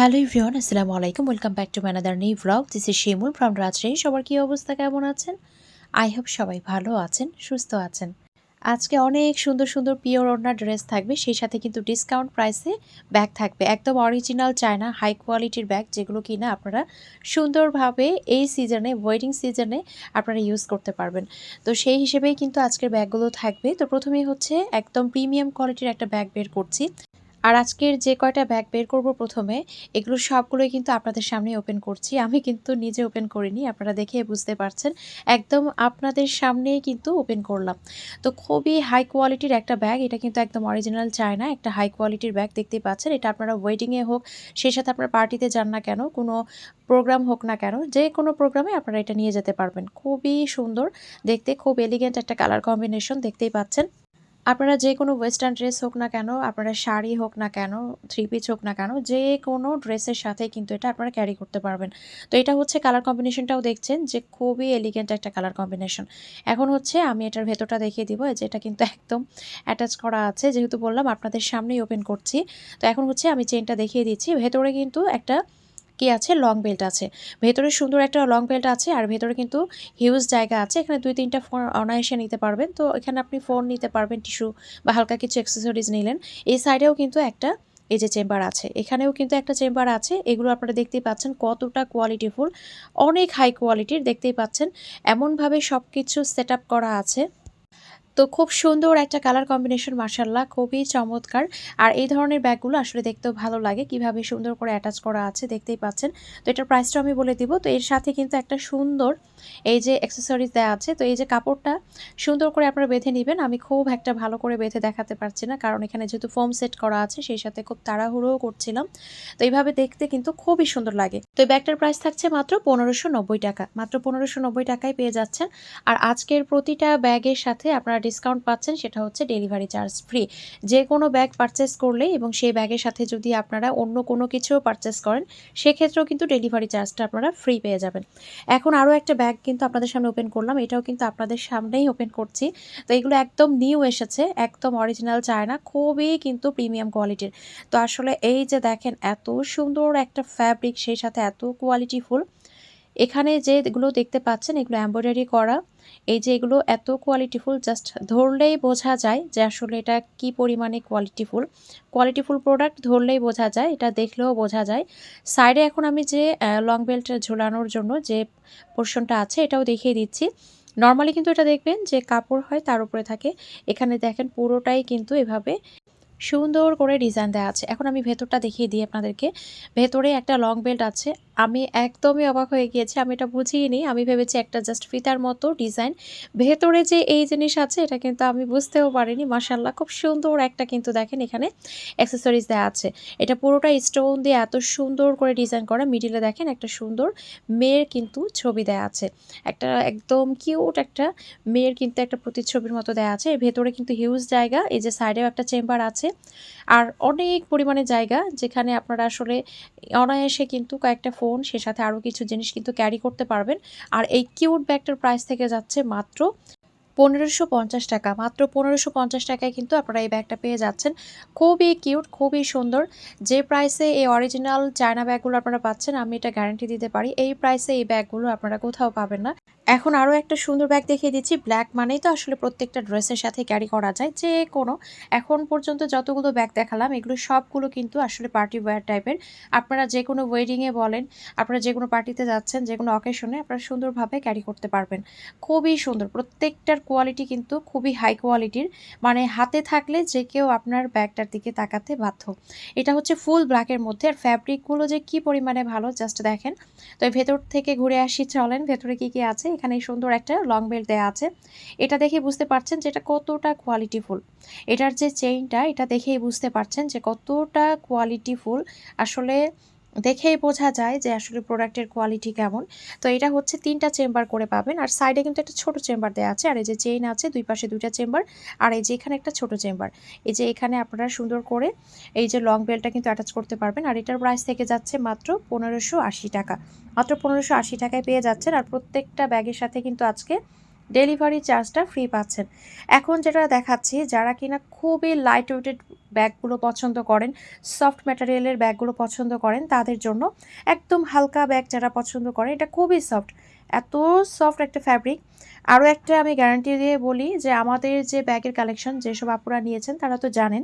Hello everyone, আসসালামু আলাইকুম। Welcome back to another new vlog this is Shimul from Rajshahi সবার কী অবস্থা, কেমন আছেন? আই হোপ সবাই ভালো আছেন, সুস্থ আছেন। আজকে অনেক সুন্দর সুন্দর পিওর ওনার ড্রেস থাকবে। সেই সাথে কিন্তু ডিসকাউন্ট প্রাইসে ব্যাগ থাকবে। একদম অরিজিনাল চায়না হাই কোয়ালিটির ব্যাগ যেগুলো কিনা আপনারা সুন্দরভাবে এই সিজনে ওয়েডিং সিজনে আপনারা ইউজ করতে পারবেন। তো সেই হিসেবেই কিন্তু আজকের ব্যাগগুলো থাকবে। তো প্রথমেই হচ্ছে একদম প্রিমিয়াম কোয়ালিটির একটা ব্যাগ বের করছি। আর আজকের যে কয়টা ব্যাগ বের করব প্রথমে, এগুলো সবগুলোই কিন্তু আপনাদের সামনে ওপেন করছি। আমি কিন্তু নিজে ওপেন করিনি, আপনারা দেখে বুঝতে পারছেন। একদম আপনাদের সামনেই কিন্তু ওপেন করলাম। তো খুবই হাই কোয়ালিটির একটা ব্যাগ এটা কিন্তু একদম অরিজিনাল চায়না, একটা হাই কোয়ালিটির ব্যাগ দেখতেই পাচ্ছেন। এটা আপনারা ওয়েডিংয়ে হোক সেই সাথে আপনারা পার্টিতে যান না কেন, কোনো প্রোগ্রাম হোক না কেন, যে কোনো প্রোগ্রামে আপনারা এটা নিয়ে যেতে পারবেন। খুবই সুন্দর, দেখতে খুব এলিগেন্ট একটা কালার কম্বিনেশন দেখতেই পাচ্ছেন। আপনারা যে কোনো ওয়েস্টার্ন ড্রেস হোক না কেন, আপনারা শাড়ি হোক না কেন থ্রি পিস হোক না কেন, যে কোনো ড্রেসের সাথে কিন্তু এটা আপনারা ক্যারি করতে পারবেন। তো এটা হচ্ছে কালার কম্বিনেশনটাও দেখছেন যে খুবই এলিগেন্ট একটা কালার কম্বিনেশন এখন হচ্ছে আমি এটার ভেতরটা দেখিয়ে দিব যে এটা কিন্তু একদম অ্যাটাচ করা আছে, যেহেতু বললাম আপনাদের সামনেই ওপেন করছি। তো এখন হচ্ছে আমি চেনটা দেখিয়ে দিচ্ছি, ভেতরে কিন্তু একটা কি আছে? লং বেল্ট আছে। ভেতরে সুন্দর একটা লং বেল্ট আছে আর ভেতরে কিন্তু হিউজ জায়গা আছে। এখানে দুই তিনটা ফোন অনায়াসে নিতে পারবেন। তো এখানে আপনি ফোন নিতে পারবেন টিস্যু বা হালকা কিছু অ্যাক্সেসরিজ নিলেন। এই সাইডেও কিন্তু একটা এই যে চেম্বার আছে। এখানেও কিন্তু একটা চেম্বার আছে। এগুলো আপনারা দেখতেই পাচ্ছেন কতটা কোয়ালিটিফুল অনেক হাই কোয়ালিটির দেখতেই পাচ্ছেন। এমনভাবে সব কিছু সেট করা আছে। তো খুব সুন্দর একটা কালার কম্বিনেশন মার্শাল্লাহ খুবই চমৎকার। আর এই ধরনের ব্যাগগুলো আসলে দেখতেও ভালো লাগে, কীভাবে সুন্দর করে অ্যাটাচ করা আছে দেখতেই পাচ্ছেন। তো এটার প্রাইসটা আমি বলে দিব। তো এর সাথে কিন্তু একটা সুন্দর এই যে অ্যাক্সেসরিজ দেওয়া আছে, তো এই যে কাপড়টা সুন্দর করে আপনারা বেঁধে নেবেন। আমি খুব একটা ভালো করে বেঁধে দেখাতে পারছি না, কারণ এখানে যেহেতু ফোম সেট করা আছে, সেই সাথে খুব তাড়াহুড়োও করছিলাম। তো এইভাবে দেখতে কিন্তু খুবই সুন্দর লাগে। তো এই ব্যাগটার প্রাইস থাকছে মাত্র পনেরোশো টাকা। মাত্র পনেরোশো টাকায় পেয়ে যাচ্ছেন। আর আজকের প্রতিটা ব্যাগের সাথে আপনারা ডিসকাউন্ট পাচ্ছেন, সেটা হচ্ছে ডেলিভারি চার্জ ফ্রি যে কোনো ব্যাগ পারচেস করলে এবং সেই ব্যাগের সাথে যদি আপনারা অন্য কোনো কিছুও পারচেস করেন, সেক্ষেত্রেও কিন্তু ডেলিভারি চার্জটা আপনারা ফ্রি পেয়ে যাবেন। এখন আরও একটা ব্যাগ কিন্তু আপনাদের সামনে ওপেন করলাম, এটাও কিন্তু আপনাদের সামনেই ওপেন করছি। তো এগুলো একদম নিউ এসেছে, একদম অরিজিনাল চায়না, খুবই কিন্তু প্রিমিয়াম কোয়ালিটির তো আসলে এই যে দেখেন, এত সুন্দর একটা ফ্যাব্রিক সেই সাথে এত কোয়ালিটিফুল এখানে যেগুলো দেখতে পাচ্ছেন, এগুলো এম্ব্রয়ডারি করা। এই যে এগুলো এত কোয়ালিটিফুল জাস্ট ধরলেই বোঝা যায় যে আসলে এটা কি পরিমাণে কোয়ালিটিফুল কোয়ালিটিফুল প্রোডাক্ট ধরলেই বোঝা যায়, এটা দেখলেও বোঝা যায়। সাইডে এখন আমি যে লং বেল্ট ঝোলানোর জন্য যে পোর্শনটা আছে, এটাও দেখিয়ে দিচ্ছি। নর্মালি কিন্তু এটা দেখবেন যে কাপড় হয় তার উপরে থাকে। এখানে দেখেন পুরোটাই কিন্তু এভাবে সুন্দর করে ডিজাইন দেওয়া আছে। এখন আমি ভেতরটা দেখিয়ে দিই আপনাদেরকে। ভেতরে একটা লং বেল্ট আছে। আমি একদমই অবাক হয়ে গিয়েছি, আমি এটা বুঝিয়ে আমি ভেবেছি একটা জাস্ট ফিতার মতো ডিজাইন ভেতরে যে এই জিনিস আছে, এটা কিন্তু আমি বুঝতেও পারিনি। মাসাল্লাহ খুব সুন্দর একটা কিন্তু দেখেন এখানে অ্যাক্সেসরিজ দেওয়া আছে। এটা পুরোটা স্টোন দিয়ে এত সুন্দর করে ডিজাইন করা। মিডিলে দেখেন একটা সুন্দর মেয়ের কিন্তু ছবি দেওয়া আছে। একটা একদম কিউট একটা মেয়ের কিন্তু একটা প্রতিচ্ছবির মতো দেওয়া আছে। ভেতরে কিন্তু হিউজ জায়গা, এই যে সাইডেও একটা চেম্বার আছে। আর অনেক পরিমাণে জায়গা যেখানে আপনারা আসলে অনায়াসে কিন্তু কয়েকটা ফোন সে সাথে আরও কিছু জিনিস কিন্তু ক্যারি করতে পারবেন। আর এই কিউট ব্যাগটার প্রাইস থেকে যাচ্ছে মাত্র পনেরোশো পঞ্চাশ টাকা। মাত্র পনেরোশো পঞ্চাশ টাকায় কিন্তু আপনারা এই ব্যাগটা পেয়ে যাচ্ছেন। খুবই কিউট খুবই সুন্দর। যে প্রাইসে এই অরিজিনাল চায়না ব্যাগগুলো আপনারা পাচ্ছেন, আমি এটা গ্যারান্টি দিতে পারি, এই প্রাইসে এই ব্যাগগুলো আপনারা কোথাও পাবেন না। এখন আরও একটা সুন্দর ব্যাগ দেখিয়ে দিচ্ছি। ব্ল্যাক মানেই তো আসলে প্রত্যেকটা ড্রেসের সাথে ক্যারি করা যায়, যে কোনো। এখন পর্যন্ত যতগুলো ব্যাগ দেখালাম, এগুলো সবগুলো কিন্তু আসলে পার্টি ওয়্যার টাইপের আপনারা যে কোনো ওয়েডিংয়ে বলেন, আপনারা যে কোনো পার্টিতে যাচ্ছেন, যে কোনো অকেশনে আপনারা সুন্দরভাবে ক্যারি করতে পারবেন। খুবই সুন্দর, প্রত্যেকটার কোয়ালিটি কিন্তু খুবই হাই কোয়ালিটির মানে হাতে থাকলে যে কেউ আপনার ব্যাগটার দিকে তাকাতে বাধ্য। এটা হচ্ছে ফুল ব্ল্যাকের মধ্যে। আর ফ্যাব্রিকগুলো যে কি পরিমাণে ভালো জাস্ট দেখেন। তো ভেতর থেকে ঘুরে আসি, চলেন। ভেতরে কি কি আছে? এখানে সুন্দর একটা লং বেল্ট দেওয়া আছে। এটা দেখে বুঝতে পারছেন যে এটা কতটা কোয়ালিটিফুল এটার যে চেইনটা এটা দেখেই বুঝতে পারছেন যে কতটা কোয়ালিটিফুল আসলে দেখেই বোঝা যায় যে আসলে প্রোডাক্টের কোয়ালিটি কেমন। তো এটা হচ্ছে তিনটা চেম্বার করে পাবেন। আর সাইডে কিন্তু একটা ছোট চেম্বার দেওয়া আছে। আর এই যে চেইন আছে, দুই পাশে দুইটা চেম্বার আর এই যে এখানে একটা ছোট চেম্বার এই যে এখানে আপনারা সুন্দর করে এই যে লং বেলটা কিন্তু অ্যাটাচ করতে পারবেন। আর এটার প্রাইস থেকে যাচ্ছে মাত্র পনেরোশো টাকা। মাত্র পনেরোশো টাকায় পেয়ে যাচ্ছেন। আর প্রত্যেকটা ব্যাগের সাথে কিন্তু আজকে ডেলিভারি চার্জটা ফ্রি পাচ্ছেন। এখন যেটা দেখাচ্ছি, যারা কিনা খুবই লাইট ওয়েটেড ব্যাগগুলো পছন্দ করেন সফট ম্যাটেরিয়ালের ব্যাগগুলো পছন্দ করেন, তাদের জন্য একদম হালকা ব্যাগ যারা পছন্দ করেন, এটা খুবই সফট এত সফট একটা ফ্যাব্রিক আরও একটা আমি গ্যারান্টি দিয়ে বলি যে, আমাদের যে ব্যাগের কালেকশন যেসব আপুরা নিয়েছেন, তারা তো জানেন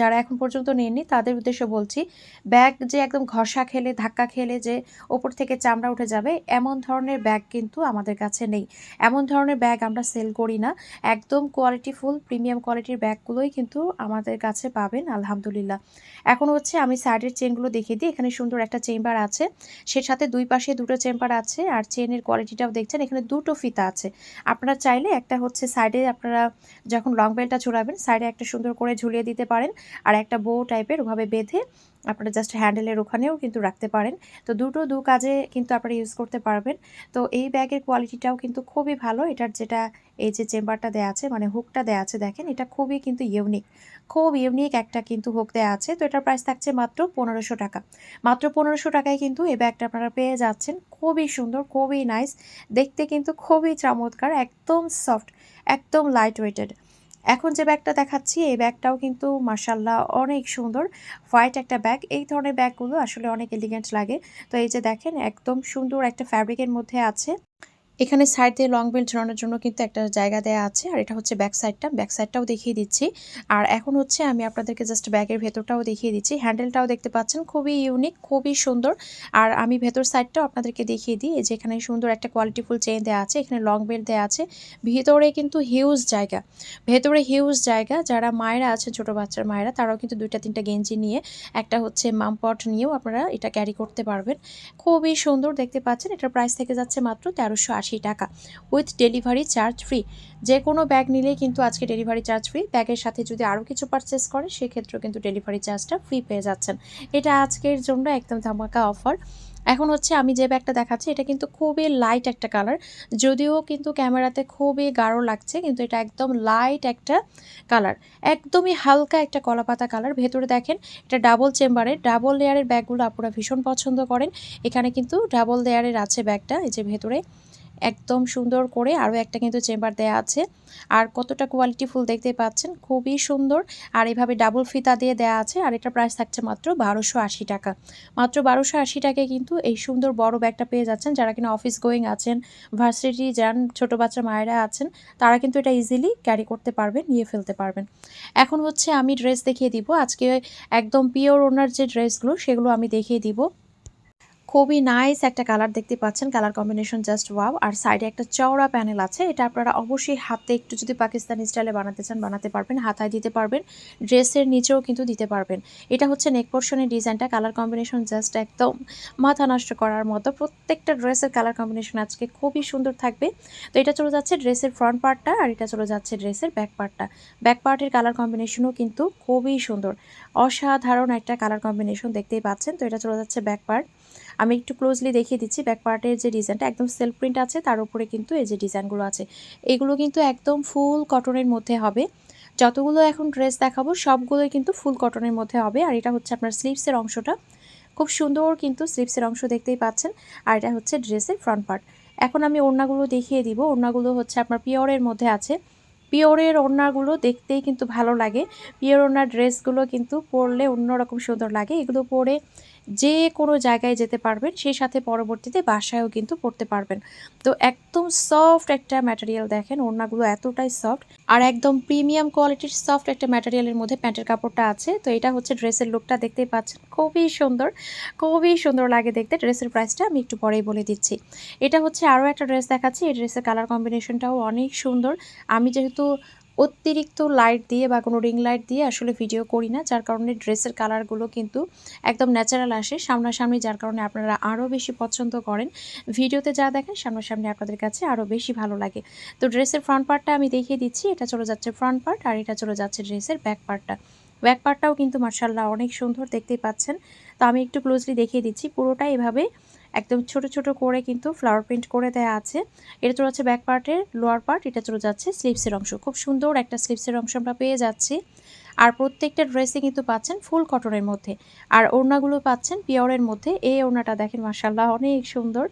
যারা এখন পর্যন্ত নেননি, তাদের উদ্দেশ্যে বলছি, ব্যাগ যে একদম ঘষা খেলে, ধাক্কা খেলে যে ওপর থেকে চামড়া উঠে যাবে, এমন ধরনের ব্যাগ কিন্তু আমাদের কাছে নেই। এমন ধরনের ব্যাগ আমরা সেল করি না। একদম কোয়ালিটিফুল প্রিমিয়াম কোয়ালিটির ব্যাগগুলোই কিন্তু আমাদের কাছে পাবেন, আলহামদুলিল্লাহ। এখন হচ্ছে আমি সাইডের চেনগুলো দেখিয়ে দিই। এখানে সুন্দর একটা চেম্বার আছে। সে সাথে দুই পাশে দুটো চেম্বার আছে আর চেনের কোয়ালিটিটাও দেখছেন, এখানে দুটো ফিতা আছে। আপনারা চাইলে একটা হচ্ছে সাইডে আপনারা যখন লং বেলটা ঝুলাবেন সাইডে একটা সুন্দর করে ঝুলিয়ে দিতে পারেন। আর একটা বো টাইপের ওভাবে বেঁধে আপনারা জাস্ট হ্যান্ডেলের ওখানেও কিন্তু রাখতে পারেন। তো দুটো দু কাজে কিন্তু আপনারা ইউজ করতে পারবেন। তো এই ব্যাগের কোয়ালিটিটাও কিন্তু খুবই ভালো। এটার যেটা এই যে চেম্বারটা দেওয়া আছে মানে হুকটা দেওয়া আছে দেখেন, এটা খুবই কিন্তু ইউনিক খুব ইউনিক একটা কিন্তু হুক দেওয়া আছে। তো এটার প্রাইস থাকছে মাত্র পনেরোশো টাকা। মাত্র পনেরোশো টাকায় কিন্তু এই ব্যাগটা আপনারা পেয়ে যাচ্ছেন। খুবই সুন্দর, খুবই নাইস দেখতে কিন্তু খুবই চমৎকার, একদম সফট একদম লাইট ওয়েটেড এখন যে ব্যাগটা দেখাচ্ছি, এই ব্যাগটাও কিন্তু মার্শাল্লাহ অনেক সুন্দর। হোয়াইট একটা ব্যাগ, এই ধরনের ব্যাগগুলো আসলে অনেক এলিগেন্ট লাগে। তো এই যে দেখেন, একদম সুন্দর একটা ফ্যাব্রিকের মধ্যে আছে। এখানে সাইড দিয়ে লং বেল্ট ঝরানোর জন্য কিন্তু একটা জায়গা দেওয়া আছে, আর এটা হচ্ছে ব্যাক সাইডটা ব্যাক সাইডটাও দেখিয়ে দিচ্ছি। আর এখন হচ্ছে আমি আপনাদেরকে জাস্ট ব্যাগের ভেতরটাও দেখিয়ে দিচ্ছি। হ্যান্ডেলটাও দেখতে পাচ্ছেন, খুবই ইউনিক খুবই সুন্দর। আর আমি ভেতর সাইডটাও আপনাদেরকে দেখিয়ে দিই যে এখানে সুন্দর একটা কোয়ালিটিফুল চেন দেওয়া আছে, এখানে লং বেল্ট দেওয়া আছে। ভিতরে কিন্তু হিউজ জায়গা। ভেতরে হিউজ জায়গা, যারা মায়েরা আছে ছোট বাচ্চার মায়েরা, তারাও কিন্তু দুইটা, তিনটা গেঞ্জি নিয়ে একটা হচ্ছে মামপট নিয়েও আপনারা এটা ক্যারি করতে পারবেন। খুবই সুন্দর, দেখতে পাচ্ছেন, এটার প্রাইস থেকে যাচ্ছে মাত্র তেরোশো আশি টাকা। উইথ ডেলিভারি চার্জ ফ্রি যে কোনো ব্যাগ নিলেই কিন্তু আজকে ডেলিভারি চার্জ ফ্রি ব্যাগের সাথে যদি আরও কিছু পারচেস করে, সেক্ষেত্রেও কিন্তু ডেলিভারি চার্জটা ফ্রি পেয়ে যাচ্ছেন। এটা আজকের জন্য একদম ধামাকা অফার এখন হচ্ছে আমি যে ব্যাগটা দেখাচ্ছি, এটা কিন্তু খুবই লাইট একটা কালার যদিও কিন্তু ক্যামেরাতে খুবই গাঢ় লাগছে, কিন্তু এটা একদম লাইট একটা কালার একদমই হালকা একটা কলাপাতা কালার ভেতরে দেখেন, এটা ডাবল চেম্বারের ডাবল লেয়ারের ব্যাগগুলো আপনারা ভীষণ পছন্দ করেন। এখানে কিন্তু ডাবল লেয়ারের আছে ব্যাগটা এই যে ভেতরে। একদম সুন্দর করে আরও একটা কিন্তু চেম্বার দেয়া আছে। আর কতটা কোয়ালিটি ফুল দেখতে পাচ্ছেন, খুবই সুন্দর। আর এভাবে ডাবল ফিতা দিয়ে দেয়া আছে, আর এটা প্রাইস থাকছে মাত্র বারোশো আশি টাকা। মাত্র বারোশো আশি টাকায় কিন্তু এই সুন্দর বড় ব্যাগটা পেয়ে যাচ্ছেন। যারা কিনা অফিস গোয়িং আছেন ভার্সিটি যান, ছোট বাচ্চা মায়েরা আছেন, তারা কিন্তু এটা ইজিলি ক্যারি করতে পারবেন, নিয়ে ফেলতে পারবেন। এখন হচ্ছে আমি ড্রেস দেখিয়ে দিব। আজকে একদম পিওর ওনার যে ড্রেসগুলো সেগুলো আমি দেখিয়ে দিব। খুবই নাইস একটা কালার দেখতে পাচ্ছেন। কালার কম্বিনেশন জাস্ট ওয়াও আর সাইডে একটা চওড়া প্যানেল আছে। এটা আপনারা অবশ্যই হাতে একটু যদি পাকিস্তানি স্টাইলে বানাতে চান, বানাতে পারবেন। হাতায় দিতে পারবেন। ড্রেসের নিচেও কিন্তু দিতে পারবেন। এটা হচ্ছে নেক পোর্শনের ডিজাইনটা কালার কম্বিনেশন জাস্ট একদম মাথা নষ্ট করার মতো। প্রত্যেকটা ড্রেসের কালার কম্বিনেশন আজকে খুবই সুন্দর থাকবে। তো এটা চলে যাচ্ছে ড্রেসের ফ্রন্ট পার্টটা আর এটা চলে যাচ্ছে ড্রেসের ব্যাক পার্টটা ব্যাক পার্টের কালার কম্বিনেশনও কিন্তু খুবই সুন্দর। অসাধারণ একটা কালার কম্বিনেশন দেখতেই পাচ্ছেন। তো এটা চলে যাচ্ছে ব্যাক পার্ট আমি একটু ক্লোজলি দেখিয়ে দিচ্ছি ব্যাক পার্টের যে ডিজাইনটা একদম সেলফ প্রিন্ট আছে, তার উপরে কিন্তু এই যে ডিজাইনগুলো আছে। এগুলো কিন্তু একদম ফুল কটনের মধ্যে হবে। যতগুলো এখন ড্রেস দেখাবো, সবগুলোই কিন্তু ফুল কটনের মধ্যে হবে। আর এটা হচ্ছে আপনার স্লিভসের অংশটা। খুব সুন্দর কিন্তু স্লিভসের অংশ দেখতেই পাচ্ছেন। আর এটা হচ্ছে ড্রেসের ফ্রন্ট পার্ট এখন আমি ওড়নাগুলো দেখিয়ে দিব। ওড়নাগুলো হচ্ছে আপনার পিওরের মধ্যে আছে। পিওরের ওড়নাগুলো দেখতেই কিন্তু ভালো লাগে। পিওর ওড়নার ড্রেসগুলো কিন্তু পরলে অন্যরকম সুন্দর লাগে। এগুলো পরে যে কোনো জায়গায় যেতে পারবেন, সেই সাথে পরবর্তীতে বাসায়ও কিন্তু পড়তে পারবেন। তো একদম সফট একটা ম্যাটেরিয়াল দেখেন, ওড়নাগুলো এতটাই সফট আর একদম প্রিমিয়াম কোয়ালিটির সফট একটা ম্যাটেরিয়ালের মধ্যে প্যান্টের কাপড়টা আছে। তো এটা হচ্ছে ড্রেসের লুকটা দেখতেই পাচ্ছেন, খুবই সুন্দর খুবই সুন্দর লাগে দেখতে। ড্রেসের প্রাইসটা আমি একটু পরেই বলে দিচ্ছি। এটা হচ্ছে আরও একটা ড্রেস দেখাচ্ছি, এই ড্রেসের কালার কম্বিনেশনটাও অনেক সুন্দর। আমি যেহেতু অতিরিক্ত লাইট দিয়ে বা কোনো রিং লাইট দিয়ে আসলে ভিডিও করি না, যার কারণে ড্রেসের কালারগুলো কিন্তু একদম ন্যাচারাল আসে সামনাসামনি, যার কারণে আপনারা আরও বেশি পছন্দ করেন। ভিডিওতে যা দেখেন, সামনাসামনি আপনাদের কাছে আরও বেশি ভালো লাগে। তো ড্রেসের ফ্রন্ট পার্টটা আমি দেখিয়ে দিচ্ছি, এটা চলে যাচ্ছে ফ্রন্ট পার্ট আর এটা চলে যাচ্ছে ড্রেসের ব্যাক পার্টটা ব্যাক পার্টটাও কিন্তু মার্শাল্লাহ অনেক সুন্দর দেখতেই পাচ্ছেন। তো আমি একটু ক্লোজলি দেখিয়ে দিচ্ছি পুরোটা এভাবে একদম ছোট ছোট করে কিন্তু ফ্লাওয়ার প্রিন্ট করে দেয়া আছে। এটা চলে যাচ্ছে ব্যাক পার্টের লোয়ার পার্ট এটা চলে যাচ্ছে স্লিপসের অংশ। খুব সুন্দর একটা স্লিপসের অংশ আমরা পেয়ে যাচ্ছি। আর প্রত্যেকটা ড্রেসে কিন্তু পাচ্ছেন ফুল কটনের মধ্যে। আর ওড়নাগুলো পাচ্ছেন পিওরের মধ্যে। এই ওড়নাটা দেখেন মাসাল্লাহ অনেক সুন্দর।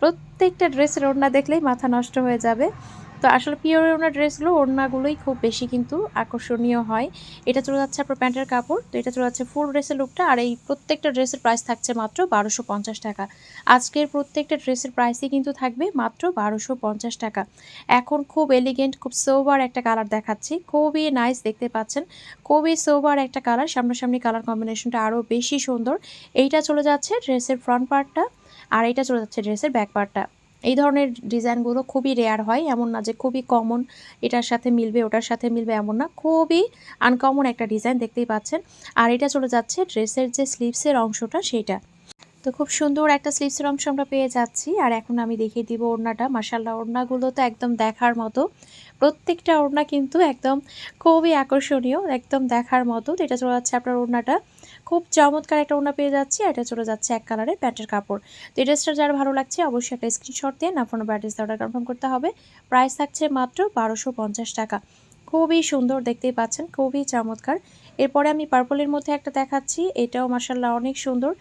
প্রত্যেকটা ড্রেসের ওড়না দেখলেই মাথা নষ্ট হয়ে যাবে। তো আসলে পিওর ওনার ড্রেসগুলো ওড়নাগুলোই খুব বেশি কিন্তু আকর্ষণীয় হয়। এটা চলে যাচ্ছে আপনার প্যান্টের কাপড়, তো এটা চলে যাচ্ছে ফুল ড্রেসের লুকটা, আর এই প্রত্যেকটা ড্রেসের প্রাইস থাকছে মাত্র বারোশো পঞ্চাশ টাকা। আজকের প্রত্যেকটা ড্রেসের প্রাইসই কিন্তু থাকবে মাত্র বারোশো পঞ্চাশ টাকা। এখন খুব এলিগেন্ট খুব সোবার একটা কালার দেখাচ্ছি। খুবই নাইস দেখতে পাচ্ছেন। খুবই সোবার একটা কালার সামনাসামনি কালার কম্বিনেশনটা আরও বেশি সুন্দর। এইটা চলে যাচ্ছে ড্রেসের ফ্রন্ট পার্টটা আর এইটা চলে যাচ্ছে ড্রেসের ব্যাক পার্টটা এই ধরনের ডিজাইনগুলো খুবই রেয়ার হয়, এমন না যে খুবই কমন এটার সাথে মিলবে, ওটার সাথে মিলবে, এমন না। খুবই আনকমন একটা ডিজাইন দেখতেই পাচ্ছেন। আর এটা চলে যাচ্ছে ড্রেসের যে স্লিভসের অংশটা সেটা তো খুব সুন্দর একটা স্লিভসের অংশ আমরা পেয়ে যাচ্ছি। আর এখন আমি দেখিয়ে দিব ওড়নাটা। মাসাল্লাহ ওড়নাগুলো তো একদম দেখার মতো। প্রত্যেকটা ওড়না কিন্তু একদম খুবই আকর্ষণীয়, একদম দেখার মতো। এটা চলে যাচ্ছে আপনার ওড়নাটা। খুব চমৎকার একটা ওনা পেয়ে যাচ্ছি এটা চলে যাচ্ছে এক কালারের প্যান্টের কাপড়। তো এই ড্রেসটা যার ভালো লাগছে, অবশ্যই একটা স্ক্রিনশট দিয়ে না ফোন অ্যাড্রেস অর্ডার কনফার্ম করতে হবে। প্রাইস থাকছে মাত্র বারোশো টাকা। খুবই সুন্দর দেখতেই পাচ্ছেন, খুবই চমৎকার। এরপরে আমি পার্পলের মধ্যে একটা দেখাচ্ছি, এটাও মাসাল্লাহ অনেক সুন্দর।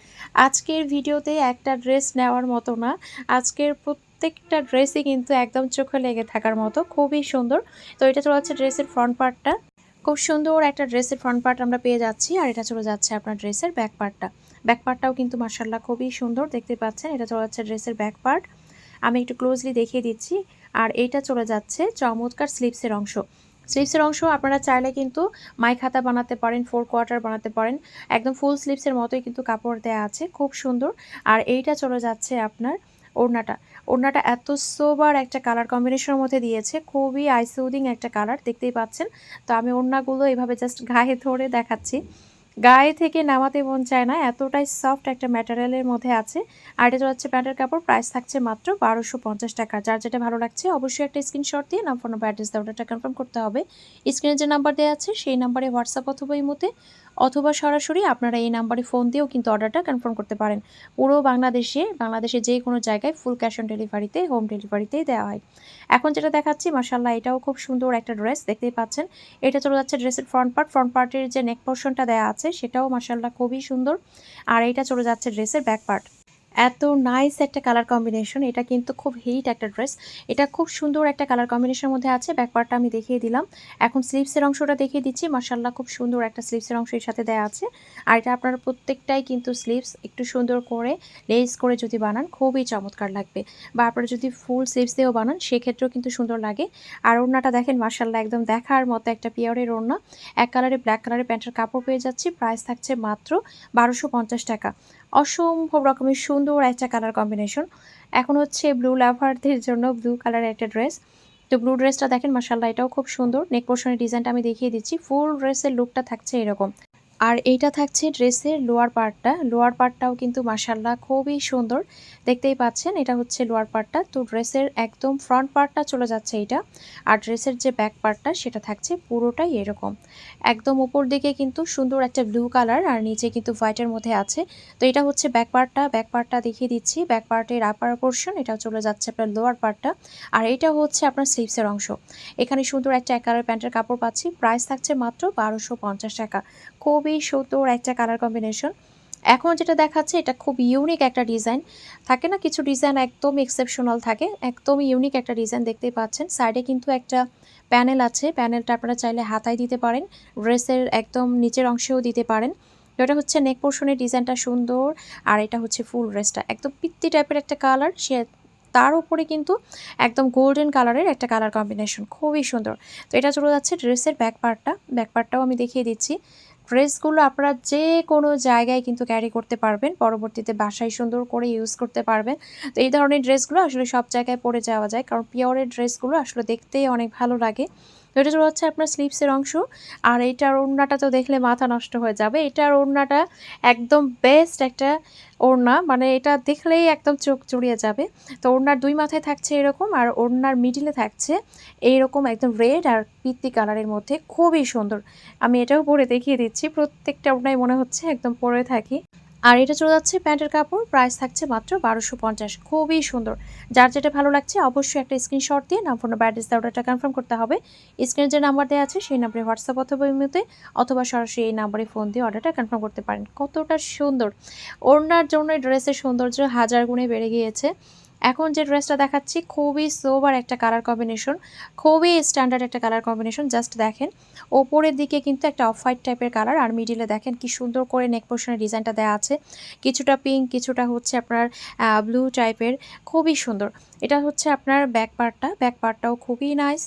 আজকের ভিডিওতে একটা ড্রেস নেওয়ার মতো না, আজকের প্রত্যেকটা ড্রেসই কিন্তু একদম চোখে লেগে থাকার মতো, খুবই সুন্দর। তো এটা চলে যাচ্ছে ড্রেসের ফ্রন্ট পার্টটা খুব সুন্দর একটা ড্রেসের ফ্রন্ট পার্ট আমরা পেয়ে যাচ্ছি, আর এটা চলে যাচ্ছে আপনার ড্রেসের ব্যাক পার্টটা ব্যাক পার্টটাও কিন্তু মার্শাল্লাহ খুবই সুন্দর, দেখতে পাচ্ছেন, এটা চলে যাচ্ছে ড্রেসের ব্যাক পার্ট আমি একটু ক্লোজলি দেখিয়ে দিচ্ছি, আর এইটা চলে যাচ্ছে চমৎকার স্লিপসের অংশ। স্লিপসের অংশ আপনারা চাইলে কিন্তু মাই খাতা বানাতে পারেন ফোর কোয়ার্টার বানাতে পারেন, একদম ফুল স্লিপসের মতোই কিন্তু কাপড় দেয়া আছে, খুব সুন্দর। আর এইটা চলে যাচ্ছে আপনার ওড়নাটা। ওড়নাটা এত সোবার একটা কালার কম্বিনেশনের মধ্যে দিয়েছে। খুবই আইসুদিং একটা কালার দেখতেই পাচ্ছেন। তো আমি ওড়নাগুলো এভাবে জাস্ট গায়ে ধরে দেখাচ্ছি। গায়ে থেকে নামাতে মন চায় না, এতটাই সফট একটা ম্যাটেরিয়ালের মধ্যে আছে। আর এটা হচ্ছে প্যান্টের কাপড় প্রাইস থাকছে মাত্র বারোশো পঞ্চাশ টাকা। যার যেটা ভালো লাগছে অবশ্যই একটা স্ক্রিনশট দিয়ে নাম ফোন অ্যাড্রেস দেওয়াটা কনফার্ম করতে হবে। স্ক্রিনে যে নাম্বার দেওয়া আছে, সেই নাম্বারে হোয়াটসঅ্যাপ অথবা এই মতে অথবা সরাসরি আপনারা এই নাম্বারে ফোন দিয়েও কিন্তু অর্ডারটা কনফার্ম করতে পারেন। পুরো বাংলাদেশে বাংলাদেশে যে কোনো জায়গায় ফুল ক্যাশ অন ডেলিভারিতে হোম ডেলিভারিতেই দেওয়া হয়। এখন যেটা দেখাচ্ছি মাসাল্লাহ এটাও খুব সুন্দর একটা ড্রেস দেখতেই পাচ্ছেন। এটা চলে যাচ্ছে ড্রেসের ফ্রন্ট পার্ট ফ্রন্ট পার্টের যে নেক পোর্শনটা দেওয়া আছে সেটাও মার্শাল্লাহ খুবই সুন্দর। আর এইটা চলে যাচ্ছে ড্রেসের ব্যাক পার্ট এত নাইস একটা কালার কম্বিনেশন এটা কিন্তু খুব হিট একটা ড্রেস এটা খুব সুন্দর একটা কালার কম্বিনেশনের মধ্যে আছে, ব্যাকপার্টটা আমি দেখিয়ে দিলাম। এখন স্লিভসের অংশটা দেখিয়ে দিচ্ছি মার্শাল্লাহ খুব সুন্দর একটা স্লিভসের অংশ এর সাথে দেওয়া আছে। আর এটা আপনারা প্রত্যেকটাই কিন্তু স্লিভস একটু সুন্দর করে লেস করে যদি বানান, খুবই চমৎকার লাগবে। বা আপনারা যদি ফুল স্লিভস দিয়েও বানান, সেক্ষেত্রেও কিন্তু সুন্দর লাগে। আর ওড়নাটা দেখেন মার্শাল্লাহ একদম দেখার মতো একটা পিওরের ওড়না। এক কালারে ব্ল্যাক কালারের প্যান্টের কাপড় পেয়ে যাচ্ছি প্রাইস থাকছে মাত্র বারোশো টাকা। অসম্ভব রকমের সুন্দর একটা কালার কম্বিনেশন এখন হচ্ছে ব্লু লাভারদের জন্য ব্লু কালারের একটা ড্রেস তো ব্লু ড্রেসটা দেখেন মাসাল্লাহ এটাও খুব সুন্দর। নেক পোর্শনের ডিজাইনটা আমি দেখিয়ে দিচ্ছি। ফুল ড্রেসের লুকটা থাকছে এরকম। আর এইটা থাকছে ড্রেসের লোয়ার পার্টটা লোয়ার পার্টটাও কিন্তু মাসাল্লাহ খুবই সুন্দর। দেখতেই পাচ্ছেন, এটা হচ্ছে লোয়ার পার্টটা তো ড্রেসের একদম ফ্রন্ট পার্টটা চলে যাচ্ছে এটা আর ড্রেসের যে ব্যাক পার্টটা সেটা থাকছে পুরোটাই এরকম। একদম উপর দিকে কিন্তু সুন্দর একটা ব্লু কালার আর নিচে কিন্তু হোয়াইটের মধ্যে আছে। তো এটা হচ্ছে ব্যাক পার্টটা ব্যাক পার্টটা দেখিয়ে দিচ্ছি। ব্যাক পার্টের আপার পোর্শন এটা চলে যাচ্ছে আপনার লোয়ার পার্টটা আর এটা হচ্ছে আপনার স্লিপসের অংশ। এখানে সুন্দর একটা এক কালার প্যান্টের কাপড় পাচ্ছি। প্রাইস থাকছে মাত্র বারোশো টাকা। খুবই সুন্দর একটা কালার কম্বিনেশন এখন যেটা দেখাচ্ছে, এটা খুব ইউনিক একটা ডিজাইন থাকে না, কিছু ডিজাইন একদম এক্সেপশনাল থাকে, একদম ইউনিক একটা ডিজাইন দেখতেই পাচ্ছেন। সাইডে কিন্তু একটা প্যানেল আছে প্যানেলটা আপনারা চাইলে হাতায় দিতে পারেন ড্রেসের একদম নিচের অংশেও দিতে পারেন। এটা হচ্ছে নেক পোর্শনের ডিজাইনটা সুন্দর, আর এটা হচ্ছে ফুল ড্রেসটা একদম পিত্তি টাইপের একটা কালার সে তার উপরে কিন্তু একদম গোল্ডেন কালারের একটা কালার কম্বিনেশন খুবই সুন্দর। তো এটা চলে যাচ্ছে ড্রেসের ব্যাক পার্টটা ব্যাক পার্টটাও আমি দেখিয়ে দিচ্ছি। ড্রেসগুলো আপনারা যে কোনো জায়গায় কিন্তু ক্যারি করতে পারবেন। পরবর্তীতে বাসায় সুন্দর করে ইউজ করতে পারবেন। তো এই ধরনের ড্রেসগুলো আসলে সব জায়গায় পরে যাওয়া যায়। কারণ পিওরের ড্রেসগুলো আসলে দেখতেই অনেক ভালো লাগে। তো এটা হচ্ছে আপনার স্লিপসের অংশ। আর এইটার ওড়নাটা তো দেখলে মাথা নষ্ট হয়ে যাবে। এটার ওড়নাটা একদম বেস্ট একটা ওড়না। মানে এটা দেখলেই একদম চোখ জুড়িয়ে যাবে। তো ওড়নার দুই মাথায় থাকছে এরকম আর ওড়নার মিডিলে থাকছে এইরকম একদম রেড আর পিত্তি কালারের মধ্যে। খুবই সুন্দর। আমি এটাও পরে দেখিয়ে দিচ্ছি। প্রত্যেকটা ওড়নাই মনে হচ্ছে একদম পরে থাকি। আর এটা চলে যাচ্ছে প্যান্টের কাপড়। প্রাইস থাকছে মাত্র বারোশো পঞ্চাশ। খুবই সুন্দর। যার যেটা ভালো লাগছে অবশ্যই একটা স্ক্রিনশট দিয়ে নাম ফোন ব্যাড্রেস অর্ডারটা কনফার্ম করতে হবে। স্ক্রিনে যে নাম্বার দেওয়া আছে সেই নাম্বারে হোয়াটসঅ্যাপ অথবা ইমেতে অথবা সরাসরি এই নাম্বারে ফোন দিয়ে অর্ডারটা কনফার্ম করতে পারেন। কতটা সুন্দর। ওড়নার জন্য ড্রেসের সৌন্দর্য হাজার গুণে বেড়ে গিয়েছে। এখন যে ড্রেসটা দেখাচ্ছি, খুবই সোবার একটা কালার কম্বিনেশন খুবই স্ট্যান্ডার্ড একটা কালার কম্বিনেশন জাস্ট দেখেন। ওপরের দিকে কিন্তু একটা অফ হোয়াইট টাইপের কালার আর মিডিলে দেখেন কি সুন্দর করে নেক পোর্শনের ডিজাইনটা দেওয়া আছে। কিছুটা পিঙ্ক কিছুটা হচ্ছে আপনার ব্লু টাইপের খুবই সুন্দর। এটা হচ্ছে আপনার ব্যাক পার্টটা ব্যাক পার্টটাও খুবই নাইস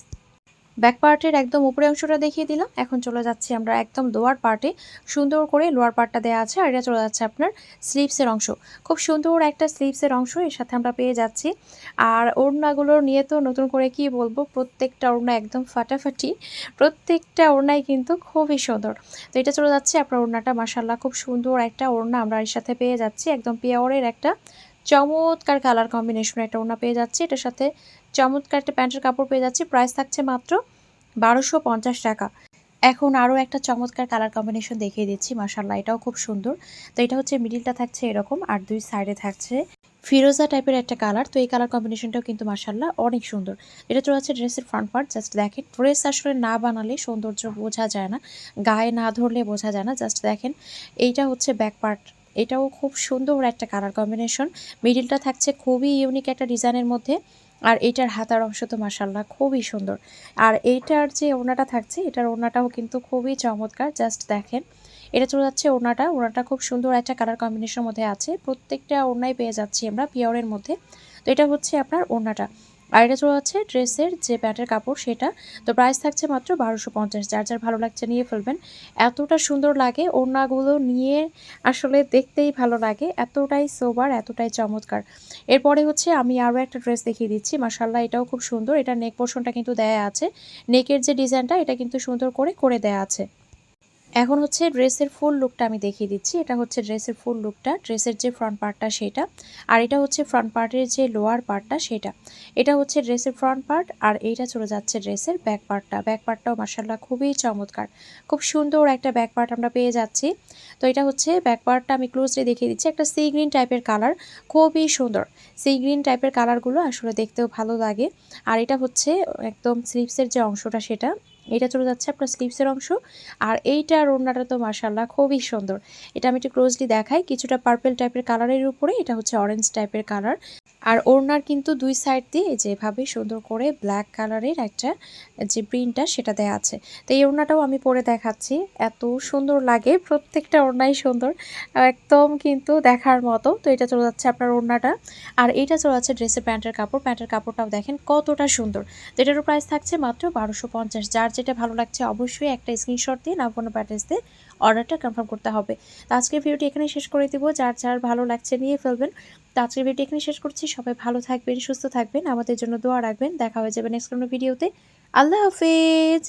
ব্যাক পার্টের একদম উপরে অংশটা দেখিয়ে দিলাম। এখন চলে যাচ্ছি আমরা একদম লোয়ার পার্টে সুন্দর করে লোয়ার পার্টটা দেওয়া আছে আর এটা চলে যাচ্ছে আপনার স্লিভসের অংশ। খুব সুন্দর একটা স্লিভসের অংশ এর সাথে আমরা পেয়ে যাচ্ছি। আর ওড়নাগুলো নিয়ে তো নতুন করে কি বলব, প্রত্যেকটা ওড়না একদম ফাটাফাটি। প্রত্যেকটা ওড়নাই কিন্তু খুবই সুন্দর। তো এটা চলে যাচ্ছে আপনার ওড়নাটা। মাসাল্লাহ খুব সুন্দর একটা ওড়না আমরা এর সাথে পেয়ে যাচ্ছি। একদম পিওরের একটা চমৎকার কালার কম্বিনেশনের একটা ওড়না পেয়ে যাচ্ছি। এটার সাথে চমৎকার একটা প্যান্টের কাপড় পেয়ে যাচ্ছি। প্রাইস থাকছে মাত্র বারোশো পঞ্চাশ টাকা। এখন আরও একটা চমৎকার কালার কম্বিনেশন দেখিয়ে দিচ্ছি মাসাল্লাহ এটাও খুব সুন্দর। তো এটা হচ্ছে মিডিলটা থাকছে এরকম আর দুই সাইডে থাকছে ফিরোজা টাইপের একটা কালার তো এই কালার কম্বিনেশনটাও কিন্তু মাসাল্লাহ অনেক সুন্দর। এটা চলে যাচ্ছে ড্রেসের ফ্রন্ট পার্ট জাস্ট দেখেন। ড্রেস আসলে না বানালে সৌন্দর্য বোঝা যায় না, গায়ে না ধরলে বোঝা যায় না। জাস্ট দেখেন, এইটা হচ্ছে ব্যাক পার্ট এটাও খুব সুন্দর একটা কালার কম্বিনেশন মিডিলটা থাকছে খুবই ইউনিক একটা ডিজাইনের মধ্যে। আর এটার হাতার অংশ তো মাসাল্লাহ খুবই সুন্দর। আর এইটার যে ওনাটা থাকছে, এটার ওনাটাও কিন্তু খুবই চমৎকার, জাস্ট দেখেন। এটা চলে যাচ্ছে ওনাটা ওনাটা খুব সুন্দর একটা কালার কম্বিনেশনের মধ্যে আছে। প্রত্যেকটা ওনাই পেয়ে যাচ্ছি আমরা পিওরের মধ্যে। তো এটা হচ্ছে আপনার ওনাটা আর এটা চলে যাচ্ছে ড্রেসের যে প্যান্টের কাপড় সেটা। তো প্রাইস থাকছে মাত্র বারোশো পঞ্চাশ। যার যার ভালো লাগছে নিয়ে ফেলবেন। এতটা সুন্দর লাগে, ওড়নাগুলো নিয়ে আসলে দেখতেই ভালো লাগে। এতটাই সোবার এতটাই চমৎকার। এরপরে হচ্ছে আমি আরও একটা ড্রেস দেখিয়ে দিচ্ছি। মাসাল্লাহ এটাও খুব সুন্দর। এটা নেক পোর্শনটা কিন্তু দেয়া আছে। নেকের যে ডিজাইনটা এটা কিন্তু সুন্দর করে করে দেয়া আছে। এখন হচ্ছে ড্রেসের ফুল লুকটা আমি দেখিয়ে দিচ্ছি। এটা হচ্ছে ড্রেসের ফুল লুকটা ড্রেসের যে ফ্রন্ট পার্টটা সেটা। আর এটা হচ্ছে ফ্রন্ট পার্টের যে লোয়ার পার্টটা সেটা। এটা হচ্ছে ড্রেসের ফ্রন্ট পার্ট আর এইটা চলে যাচ্ছে ড্রেসের ব্যাক পার্টটা ব্যাক পার্টটাও মার্শাল্লাহ খুবই চমৎকার। খুব সুন্দর একটা ব্যাক পার্ট আমরা পেয়ে যাচ্ছি। তো এটা হচ্ছে ব্যাক পার্টটা আমি ক্লোজলি দেখিয়ে দিচ্ছি। একটা সি গ্রিন টাইপের কালার খুবই সুন্দর। সি গ্রিন টাইপের কালারগুলো আসলে দেখতেও ভালো লাগে। আর এটা হচ্ছে একদম স্লিপসের যে অংশটা সেটা। এটা চলে যাচ্ছে আপনার স্লিপসের অংশ। আর এইটার ওড়নাটা তো মাসাল্লাহ খুবই সুন্দর। এটা আমি একটু ক্লোজলি দেখাই। কিছুটা পার্পেল টাইপের কালারের উপরে, এটা হচ্ছে অরেঞ্জ টাইপের কালার আর ওড়নার কিন্তু দুই সাইড দিয়ে যেভাবে সুন্দর করে ব্ল্যাক কালারের একটা যে প্রিন্টটা সেটা দেওয়া আছে। তো এই ওড়নাটাও আমি পরে দেখাচ্ছি। এত সুন্দর লাগে, প্রত্যেকটা ওড়নাই সুন্দর। একদম কিন্তু দেখার মতো। তো এটা চলে যাচ্ছে আপনার ওড়নাটা। আর এটা চলে যাচ্ছে ড্রেসের প্যান্টের কাপড়। প্যান্টের কাপড়টাও দেখেন কতটা সুন্দর। তো এটারও প্রাইস থাকছে মাত্র বারোশো পঞ্চাশ। যার যেটা ভালো লাগছে অবশ্যই একটা স্ক্রিনশট দিয়ে না কোনো প্যাটেজ দিয়ে অর্ডারটা কনফার্ম করতে হবে। তো আজকের ভিডিওটি এখানে শেষ করে দেবো। যার যার ভালো লাগছে নিয়ে ফেলবেন। তো আজকের ভিডিও এখানে শেষ করছি। সবাই ভালো থাকবেন, সুস্থ থাকবেন। আমাদের জন্য দোয়া রাখবেন। দেখা হয়ে যাবে নেক্সট কোনো ভিডিওতে আল্লাহ হাফেজ!